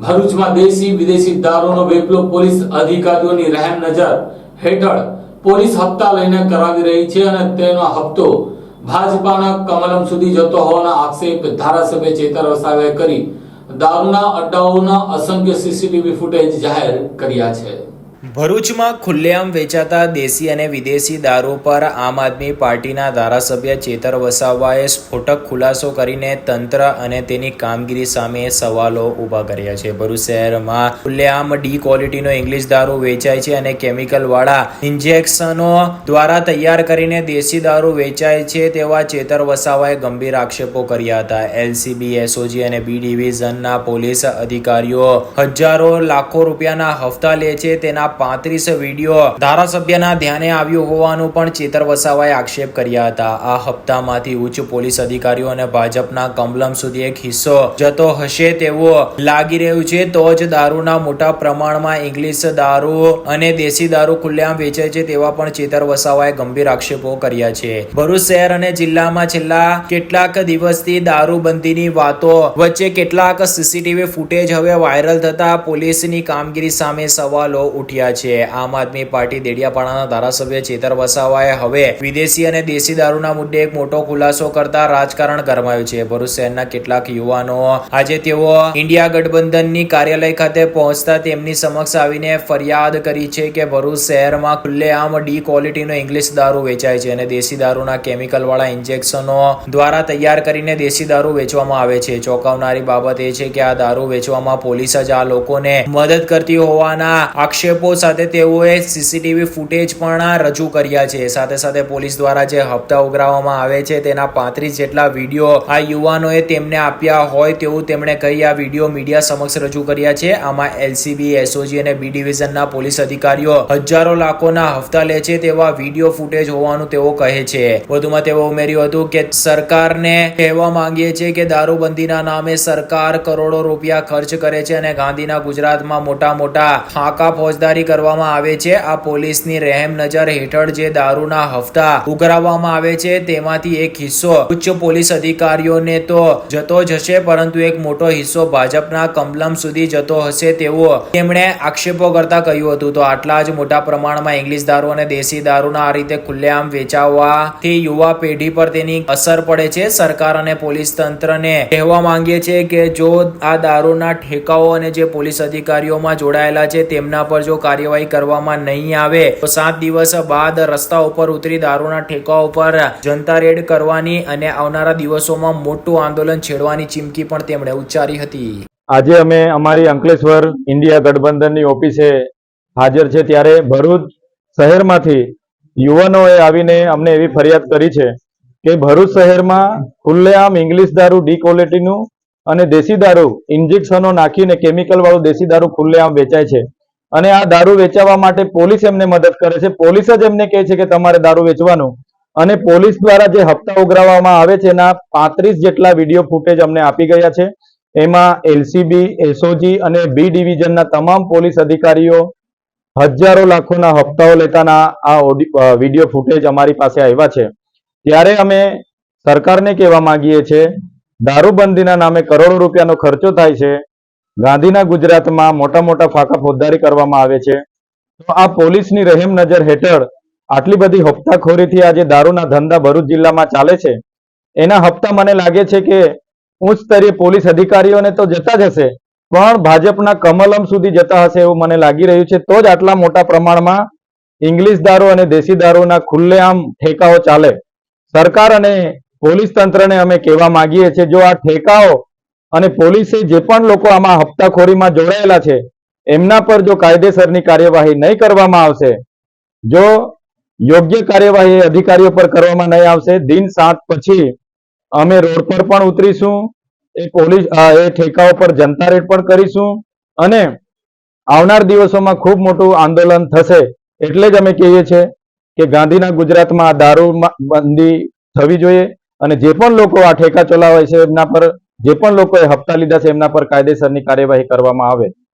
ભરૂચમાં દેશી વિદેશી દારૂનો વેપલો પોલીસ અધિકારીઓની રહેમ નજર હેઠળ પોલીસ હપ્તા લઈને કરાવી રહી છે અને તેનો હપ્તો ભાજપાના કમલમ સુધી જતો હોવાના આક્ષેપ ધારાસભ્ય ચેતર વસાવે કરી. દારૂના અડ્ડાઓના અસંખ્ય સીસીટીવી ફૂટેજ જાહેર કર્યા છે. ભરૂચમાં ખુલ્લેઆમ વેચાતા દેશી અને વિદેશી દારૂ પર આમ આદમી પાર્ટીના ધારાસભ્ય ચેતર વસાવાએ સ્ફોટક ખુલાસો કરીને તંત્ર અને તેની કામગીરી સામે સવાલો ઊભા કર્યા છે. ભરૂચ શહેરમાં ખુલ્લેઆમ ડી ક્વોલિટીનો ઇંગ્લિશ દારૂ વેચાય છે અને કેમિકલવાળા ઇન્જેક્શનો દ્વારા તૈયાર કરીને દેશી દારૂ વેચાય છે તેવા ચેતર વસાવાએ ગંભીર આક્ષેપો કર્યા હતા. એલસીબી, એસઓજી અને બી ડિવિઝનના પોલીસ અધિકારીઓ હજારો લાખો રૂપિયાના હફતા લે છે તેના પાંત્રીસ વીડિયો ધારાસભ્યના ધ્યાને આવ્યું હોવાનું પણ ચેતર આક્ષેપ કર્યા હતા. આ હપ્તામાંથી ઉચ્ચ પોલીસ અધિકારીઓ અને ભાજપના કમલમ સુધી એક હિસ્સો જતો હશે તેવો લાગી રહ્યું છે. તો જ દારૂના મોટા પ્રમાણમાં ઇંગ્લિશ દારૂ અને દેશી દારૂ ખુલ્લેઆમ વેચાય છે તેવા પણ ચેતર વસાવાએ ગંભીર આક્ષેપો કર્યા છે. ભરૂચ શહેર અને જિલ્લામાં છેલ્લા કેટલાક દિવસથી દારૂબંધીની વાતો વચ્ચે કેટલાક સીસીટીવી ફૂટેજ હવે વાયરલ થતા પોલીસની કામગીરી સામે સવાલો ઉઠ્યા છે. આમ આદમી પાર્ટી દેડિયાપાડાના ધારાસભ્ય ચેતર વસાવાએ હવે વિદેશી અને દેશી દારૂના મુદ્દે એક મોટો ખુલાસો કરતા રાજકારણ ગરમાયું છે. ભરૂચ શહેરના કેટલાક યુવાનો આજે તેઓ ઇન્ડિયા ગઠબંધનની કાર્યાલય ખાતે પહોંચતા તેમની સમક્ષ આવીને ફરિયાદ કરી છે કે ભરૂચ શહેરમાં ખુલ્લેઆમ ડી ક્વોલિટીનો ઇંગ્લિશ દારૂ વેચાય છે અને દેશી દારૂના કેમિકલ વાળા ઇન્જેક્શનો દ્વારા તૈયાર કરીને દેશી દારૂ વેચવામાં આવે છે. ચોંકાવનારી બાબત એ છે કે આ દારૂ વેચવામાં પોલીસ જ આ લોકોને મદદ કરતી હોવાના આક્ષેપો સાથે તેઓએ સીસીટીવી ફૂટેજ પણ રજૂ કર્યા છે. સાથે સાથે પોલીસ દ્વારા જે હપ્તા ઉઘરાવવામાં આવે છે તેના પાંત્રીસ જેટલા વીડિયો આ યુવાનોએ તેમને આપ્યા હોય તેવું તેમણે કહી આ વીડિયો મીડિયા સમક્ષ રજૂ કર્યા છે. આમાં એલસીબી, એસઓજી અને બી ડિવિઝનના પોલીસ અધિકારીઓ હજારો લાખોના હપ્તા લે છે તેવા વીડિયો ફૂટેજ હોવાનું તેઓ કહે છે. વધુમાં તેઓ ઉમેર્યું હતું કે સરકારને કહેવા માંગીએ છીએ કે દારૂબંધીના નામે સરકાર કરોડો રૂપિયા ખર્ચ કરે છે અને ગાંધીના ગુજરાતમાં મોટા મોટા ફાંકા ફોજદારી કરવામાં આવે છે. આ પોલીસની રહેમ નજર હેઠળ જે દારૂના હફતા ઉઘરાવવામાં આવે છે, તેમાંથી એક હિસ્સો ઉચ્ચ પોલીસ અધિકારીઓને તો જતો જ હશે, પરંતુ એક મોટો હિસ્સો ભાજપના કમલમ સુધી જતો હશે તેવો તેમણે આક્ષેપો કરતા કહ્યું હતું. તો આટલા જ મોટા પ્રમાણમાં ઇંગ્લિશ દારૂ અને દેશી દારૂના આ રીતે ખુલ્લેઆમ વેચાવવાથી યુવા પેઢી પર તેની અસર પડે છે. સરકાર અને પોલીસ તંત્રને કહેવા માંગીએ છીએ કે જો આ દારૂના ઠેકાઓ અને જે પોલીસ અધિકારીઓમાં જોડાયેલા છે, તેમના પર જો કાર્યવાહી કરવામાં નહીં આવે. તો સાત દિવસ બાદ રસ્તા ઉપર ઉતરી દારૂના ઠેકા ઉપર જનતા રેડ કરવાની અને આવનારા દિવસોમાં મોટું આંદોલન છેડવાની ચીમકી પણ તેમણે ઉચ્ચારી હતી. આજે અમે અમારી અંકલેશ્વર ઇન્ડિયા ગઠબંધનની ઓફિસે હાજર છે ત્યારે ભરૂચ શહેરમાંથી યુવાનોએ આવીને અમને એવી ફરિયાદ કરી છે કે ભરૂચ શહેરમાં ખુલ્લેઆમ ઇંગ્લિશ દારૂ ડી ક્વોલિટીનું અને દેશી દારૂ ઇન્જેક્શનો નાખીને કેમિકલ વાળું દેશી દારૂ ખુલ્લેઆમ વેચાય છે. અને આ દારૂ વેચાવા માટે પોલીસ એમને મદદ કરે છે. પોલીસ જ એમને કહે છે કે તમારે દારૂ વેચવાનું. અને પોલીસ દ્વારા જે હપ્તા ઉઘરાવવામાં આવે છે, એના પાંત્રીસ જેટલા વીડિયો ફૂટેજ અમને આપી ગયા છે. એમાં એલસીબી, એસઓજી અને બી ડિવિઝનના તમામ પોલીસ અધિકારીઓ હજારો લાખોના હપ્તાઓ લેતાના આ વીડિયો ફૂટેજ અમારી પાસે આવ્યા છે. ત્યારે અમે સરકારને કહેવા માંગીએ છીએ, દારૂબંધીના નામે કરોડો રૂપિયાનો ખર્ચો થાય છે. ગાંધીના ગુજરાતમાં મોટા મોટા ફાંકા ફોજદારી કરવામાં આવે છે. તો આ પોલીસની રહેમ નજર હેઠળ આટલી બધી હપ્તાખોરીથી આજે દારૂના ધંધા ભરૂચ જિલ્લામાં ચાલે છે. એના હપ્તા મને લાગે છે કે ઉચ્ચ સ્તરીય પોલીસ અધિકારીઓને તો જતા જ હશે, પણ ભાજપના કમલમ સુધી જતા હશે એવું મને લાગી રહ્યું છે. તો જ આટલા મોટા પ્રમાણમાં ઇંગ્લિશ દારૂ અને દેશી દારૂના ખુલ્લેઆમ ઠેકાઓ ચાલે. સરકાર અને પોલીસ તંત્રને અમે કહેવા માંગીએ છીએ, જો આ ઠેકાઓ અને પોલીસે જે પણ લોકો આમાં હપ્તાખોરીમાં જોડાયેલા છે, એમના પર જો કાયદેસરની કાર્યવાહી નહીં કરવામાં આવશે, જો યોગ્ય કાર્યવાહી અધિકારીઓ પર કરવામાં નહીં આવશે, દિન સાત પછી અમે રોડ પર પણ ઉતરીશું, એ પોલીસ એ ઠેકાઓ પર જનતા રેડ પણ કરીશું અને આવનાર દિવસોમાં ખૂબ મોટું આંદોલન થશે, એટલે જ અમે કહીએ છીએ કે ગાંધીના ગુજરાતમાં દારૂ બંધી થવી જોઈએ અને જે પણ લોકો આ ઠેકા ચલાવે છે એમના પર જે પણ લોકોએ હપ્તા લીધા છે એમના પર કાયદેસરની કાર્યવાહી કરવામાં આવે